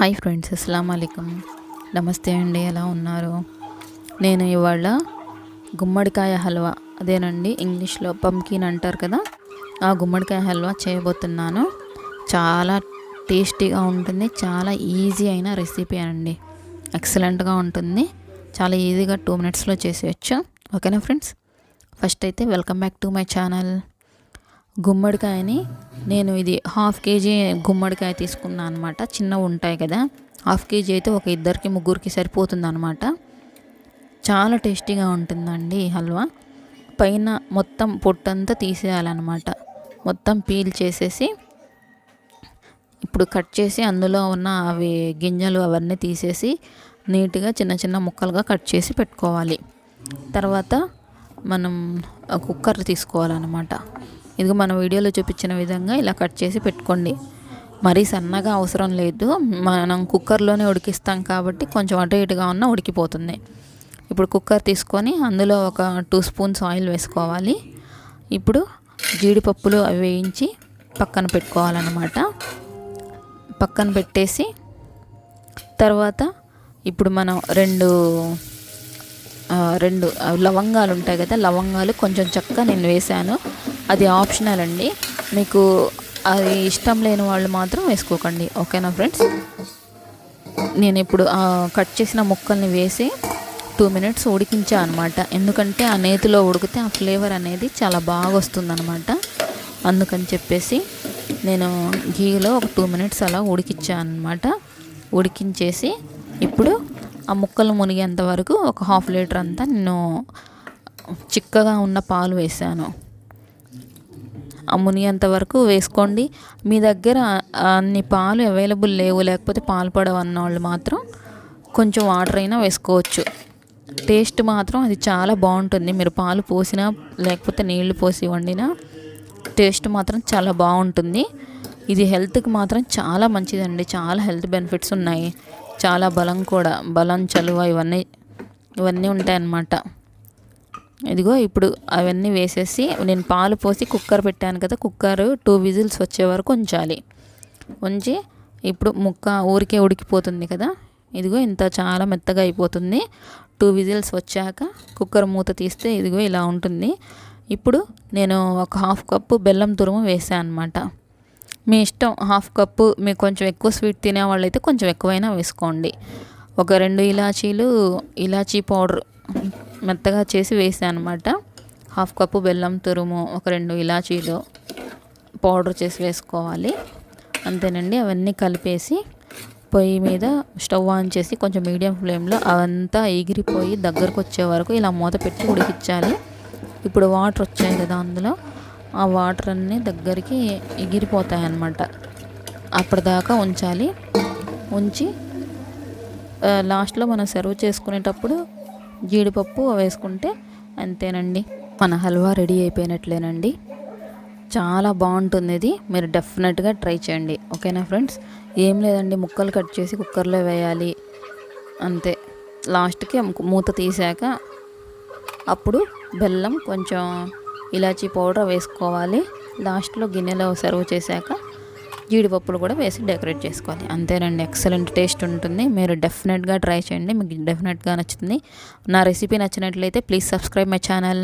Hi friends అస్సలం నమస్తే అండి ఎలా ఉన్నారు? నేను ఇవాళ గుమ్మడికాయ హల్వా అదేనండి ఇంగ్లీష్లో పంకిన్ అంటారు కదా ఆ గుమ్మడికాయ హల్వా చేయబోతున్నాను. చాలా టేస్టీగా ఉంటుంది చాలా ఈజీ అయిన రెసిపీ అండి. ఎక్సలెంట్గా ఉంటుంది చాలా ఈజీగా టూ మినిట్స్లో చేసేయచ్చు. ఓకేనా ఫ్రెండ్స్? ఫస్ట్ అయితే welcome back to my channel. గుమ్మడికాయని నేను ఇది హాఫ్ కేజీ గుమ్మడికాయ తీసుకున్నాను అనమాట చిన్నవి ఉంటాయి కదా. హాఫ్ కేజీ అయితే ఒక ఇద్దరికి ముగ్గురికి సరిపోతుంది అనమాట చాలా టేస్టీగా ఉంటుందండి హల్వా. పైన మొత్తం పొట్టంతా తీసేయాలన్నమాట. మొత్తం పీల్ చేసేసి ఇప్పుడు కట్ చేసి అందులో ఉన్న అవి గింజలు అవన్నీ తీసేసి నీట్గా చిన్న చిన్న ముక్కలుగా కట్ చేసి పెట్టుకోవాలి. తర్వాత మనం కుక్కర్ తీసుకోవాలన్నమాట. ఇదిగో మన వీడియోలో చూపించిన విధంగా ఇలా కట్ చేసి పెట్టుకోండి. మరీ సన్నగా అవసరం లేదు. మనం కుక్కర్లోనే ఉడికిస్తాం కాబట్టి కొంచెం అటు ఇటుగా ఉన్న ఉడికిపోతుంది. ఇప్పుడు కుక్కర్ తీసుకొని అందులో ఒక టూ స్పూన్స్ ఆయిల్ వేసుకోవాలి. ఇప్పుడు జీడిపప్పులు అవి వేయించి పక్కన పెట్టుకోవాలన్నమాట. పక్కన పెట్టేసి తర్వాత ఇప్పుడు మనం రెండు రెండు లవంగాలు ఉంటాయి కదా లవంగాలు కొంచెం చక్క నేను వేసాను అది ఆప్షనల్ అండి. మీకు అది ఇష్టం లేని వాళ్ళు మాత్రం వేసుకోకండి. ఓకేనా ఫ్రెండ్స్? నేను ఇప్పుడు కట్ చేసిన ముక్కల్ని వేసి టూ మినిట్స్ ఉడికించా అనమాట ఎందుకంటే ఆ నేతిలో ఉడికితే ఆ ఫ్లేవర్ అనేది చాలా బాగా వస్తుందన్నమాట. అందుకని చెప్పేసి నేను గీలో ఒక టూ మినిట్స్ అలా ఉడికించాను అనమాట ఉడికించేసి ఇప్పుడు ఆ ముక్కలు మునిగేంత వరకు ఒక హాఫ్ లీటర్ అంతా నేను చిక్కగా ఉన్న పాలు వేసాను. మునిగేంత వరకు వేసుకోండి. మీ దగ్గర అన్ని పాలు అవైలబుల్ లేవు. లేకపోతే పాలు పడవన్న వాళ్ళు మాత్రం కొంచెం వాటర్ అయినా వేసుకోవచ్చు. టేస్ట్ మాత్రం అది చాలా బాగుంటుంది. మీరు పాలు పోసినా లేకపోతే నీళ్ళు పోసి వండినా టేస్ట్ మాత్రం చాలా బాగుంటుంది. ఇది హెల్త్కి మాత్రం చాలా మంచిదండి. చాలా హెల్త్ బెనిఫిట్స్ ఉన్నాయి. చాలా బలం కూడా బలం చలువ ఇవన్నీ ఇవన్నీ ఉంటాయన్నమాట. ఇదిగో ఇప్పుడు అవన్నీ వేసేసి నేను పాలు పోసి కుక్కర్ పెట్టాను కదా కుక్కర్ టూ విజిల్స్ వచ్చే వరకు ఉంచాలి. ఉంచి ఇప్పుడు ముక్క ఊరికే ఉడికిపోతుంది కదా ఇదిగో ఇంత చాలా మెత్తగా అయిపోతుంది. టూ విజిల్స్ వచ్చాక కుక్కర్ మూత తీస్తే ఇదిగో ఇలా ఉంటుంది. ఇప్పుడు నేను ఒక హాఫ్ కప్పు బెల్లం తురుము వేసాను అనమాట మీ ఇష్టం హాఫ్ కప్పు మీకు కొంచెం ఎక్కువ స్వీట్ తినే వాళ్ళైతే కొంచెం ఎక్కువైనా వేసుకోండి. ఒక రెండు ఇలాచీలు ఇలాచీ పౌడర్ మెత్తగా చేసి వేసాను అనమాట హాఫ్ కప్పు బెల్లం తురుము ఒక రెండు ఇలాచీలు పౌడర్ చేసి వేసుకోవాలి. అంతేనండి. అవన్నీ కలిపేసి పొయ్యి మీద స్టవ్ ఆన్ చేసి కొంచెం మీడియం ఫ్లేమ్లో అవంతా ఎగిరిపోయి దగ్గరకు వచ్చే వరకు ఇలా మూత పెట్టి ఉడికించాలి. ఇప్పుడు వాటర్ వచ్చాయి కదా అందులో. ఆ వాటర్ అన్నీ దగ్గరికి ఎగిరిపోతాయి అన్నమాట అప్పటిదాకా ఉంచాలి. ఉంచి లాస్ట్లో మనం సర్వ్ చేసుకునేటప్పుడు జీడిపప్పు వేసుకుంటే అంతేనండి. మన హల్వా రెడీ అయిపోయినట్లేనండి. చాలా బాగుంటుంది ఇది. మీరు డెఫినెట్గా ట్రై చేయండి. ఓకేనా ఫ్రెండ్స్? ఏం లేదండి. ముక్కలు కట్ చేసి కుక్కర్లో వేయాలి. అంతే. లాస్ట్కి మూత తీసాక అప్పుడు బెల్లం కొంచెం ఇలాచీ పౌడర్ వేసుకోవాలి. లాస్ట్లో గిన్నెలో సర్వ్ చేశాక జీడిపప్పులు కూడా వేసి డెకరేట్ చేసుకోవాలి. అంతేనండి ఎక్సలెంట్ టేస్ట్ ఉంటుంది. మీరు డెఫినెట్గా ట్రై చేయండి. మీకు డెఫినెట్గా నచ్చుతుంది. నా రెసిపీ నచ్చినట్లయితే ప్లీజ్ సబ్స్క్రైబ్ మై ఛానల్.